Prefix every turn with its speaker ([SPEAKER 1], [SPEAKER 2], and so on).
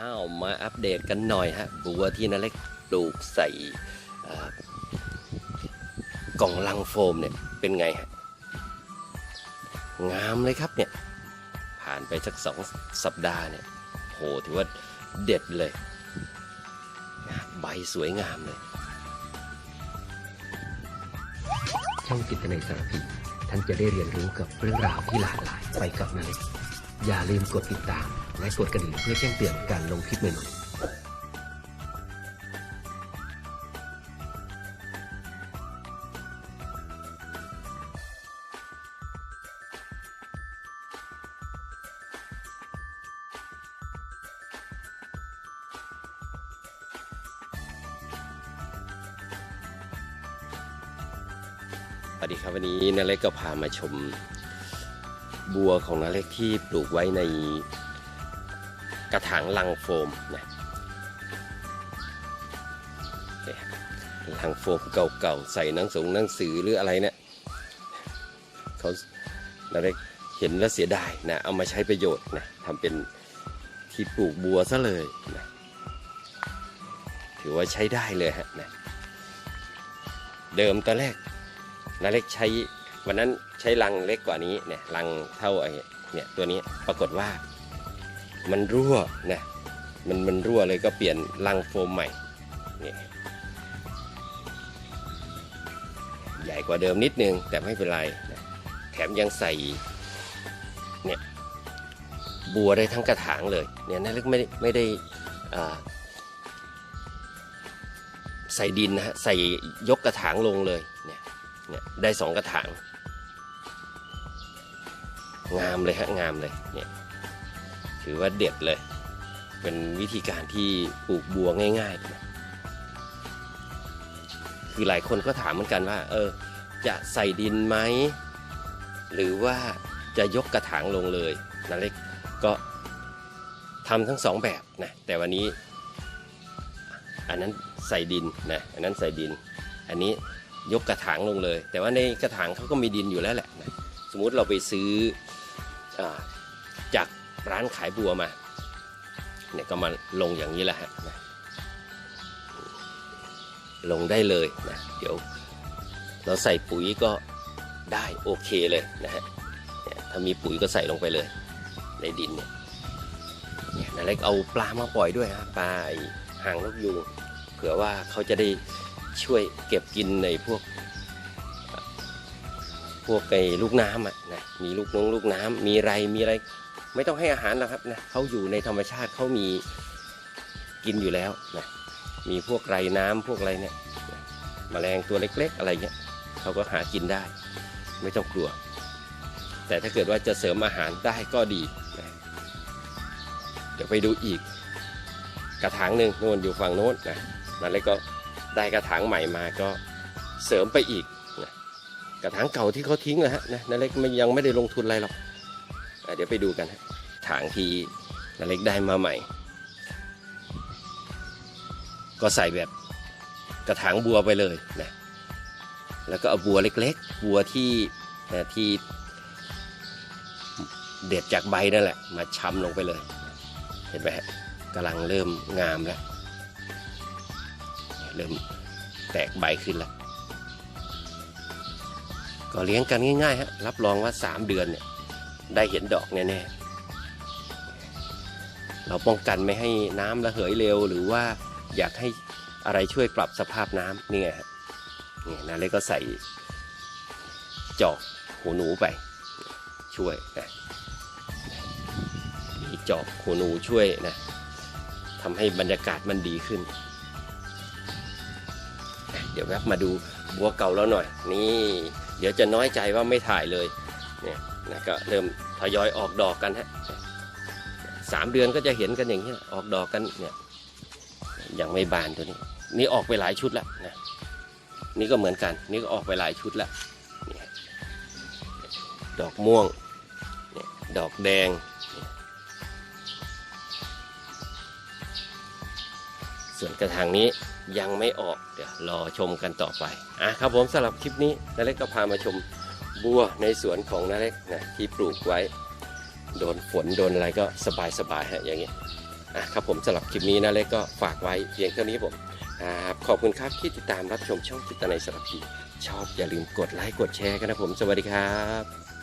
[SPEAKER 1] อ้าวมาอัปเดตกันหน่อยฮะบัวที่นาเล็กปลูกใส่กล่องลังโฟมเนี่ยเป็นไงฮะงามเลยครับเนี่ยผ่านไปสักสองสัปดาห์เนี่ยโหถือว่าเด็ดเลย ใบสวยงามเลย
[SPEAKER 2] ช่องจิตในยสารพีท่านจะได้เรียนรู้กับเรื่องราวที่หลากหลายไปกับนาเล็ก อย่าลืมกดติดตาม และกดกระดิ่งเพื่อแจ้งเตือนการลงคลิปใหม่ๆ
[SPEAKER 1] สวัสดีครับวันนี้นาเล็กก็พามาชม บัวของนาเล็กที่ปลูกไว้ในกระถางลังโฟมนะลังโฟมเก่าๆใส่หนังสงหนังสือหรืออะไรเนี่ยเขานาเล็กเห็นแล้วเสียดายนะเอามาใช้ประโยชน์นะทำเป็นที่ปลูกบัวซะเลยนะถือว่าใช้ได้เลยฮะนะเดิมตอนแรกนาเล็กใช้ วันนั้นใช้ลังเล็กกว่านี้เนี่ยลังเท่าไอ้เนี่ยตัวนี้ปรากฏว่า มันรั่วนะมันมันรั่วเลยก็เปลี่ยนลังโฟมใหม่เนี่ยใหญ่กว่าเดิมนิดนึง แต่ไม่เป็นไรนะแถมยังใส่เนี่ยบัวได้ทั้งกระถางเลยเนี่ยนาเล็กไม่ได้ไม่ได้ใส่ดินนะฮะใส่ยกกระถางลงเลยเนี่ยเนี่ยได้สองกระถาง งามเลยฮะงามเลยเนี่ยถือว่าเด็ดเลย เป็นวิธีการที่ปลูกบัวง่ายๆนะคือหลายคนก็ถามเหมือนกันว่า เออ จะใส่ดินไหม หรือว่าจะยกกระถางลงเลยนาเล็กก็ทำทั้งสองแบบนะแต่วันนี้ อันนั้นใส่ดินนะอันนั้นใส่ดิน อันนี้ยกกระถางลงเลย แต่ว่าในกระถางเขาก็มีดินอยู่แล้วแหละนะสมมุติเราไปซื้อ จากร้านขายบัวมาเนี่ยก็มาลงอย่างนี้แหละฮะนะลงได้เลยนะเดี๋ยวเราใส่ปุ๋ยก็ได้โอเคเลยนะฮะเนี่ยถ้ามีปุ๋ยก็ใส่ลงไปเลย ในดินเนี่ยเนี่ยนาเล็กเอาปลามาปล่อยด้วยฮะปลาหางนกยูงเผื่อว่าเขาจะได้ช่วยเก็บกินในพวก พวกไอ้ลูกน้ำอะนะมีลูกน้องลูกน้ำมีไรมีอะไร ไม่ต้องให้อาหารหรอกครับนะเขาอยู่ในธรรมชาติเขามีกินอยู่แล้วนะมีพวกไรน้ำพวกอะไรเนี่ยนะแมลงตัวเล็ก ๆ อะไรเงี้ยเขาก็หากินได้ ไม่ต้องกลัว แต่ถ้าเกิดว่าจะเสริมอาหารได้ก็ดีนะเดี๋ยวไปดูอีก กระถางหนึ่งโน่นอยู่ฝั่งโน้นนะนั่นเลยก็ได้กระถางใหม่มาก็เสริมไปอีก ระถางเก่าที่เขาทิ้งนะฮะนะนาเล็กไม่ยังไม่ได้ลงทุนอะไรหรอกอะเดี๋ยวไปดูกันฮะถางที่นาเล็กได้มาใหม่ ก็ใส่แบบกระถางบัวไปเลยนะแล้วก็เอาบัวเล็กๆ บัวที่นะที่เด็ดจากใบนั่นแหละ มาช้ำลงไปเลย เห็นไหมฮะกำลังเริ่มงามแล้ว เริ่มแตกใบขึ้นแล้ว ก็เลี้ยงกันง่ายๆฮะรับรองว่า 3 เดือนเนี่ยได้เห็นดอกแน่ๆเราป้องกันไม่ให้น้ำระเหยเร็ว หรือว่าอยากให้อะไรช่วยปรับสภาพน้ำนี่ไงฮะนี่นาเล็กก็ใส่จอกหูหนูไป ช่วยนะมีจอกหูหนูช่วยนะทำให้บรรยากาศมันดีขึ้น เดี๋ยวแวบมาดูบัวเก่าแล้วหน่อย นี่ เดี๋ยวจะน้อยใจว่าไม่ถ่ายเลยเนี่ยนะก็เริ่มทยอยออกดอกกันฮะสามเดือนก็จะเห็นกันอย่างนี้ออกดอกกันเนี่ยยังไม่บานตัวนี้ นี่ออกไปหลายชุดแล้วนะนี่ก็เหมือนกัน นี่ก็ออกไปหลายชุดแล้วดอกม่วงเนี่ยดอกแดง ส่วนกระถางนี้ยังไม่ออกเดี๋ยวรอชมกันต่อไปอะครับผมสำหรับคลิปนี้นาเล็กก็พามาชมบัวในสวนของนาเล็กนะที่ปลูกไว้ โดนฝนโดนอะไรก็สบายสบายๆฮะอย่างเงี้ยอะครับผมสำหรับคลิปนี้นะเล็กก็ฝากไว้เพียงเท่านี้ผมครับขอบคุณครับที่ติดตามรับชมช่องจิตในสารพีชอบอย่าลืมกดไลค์กดแชร์กันนะผมสวัสดีครับ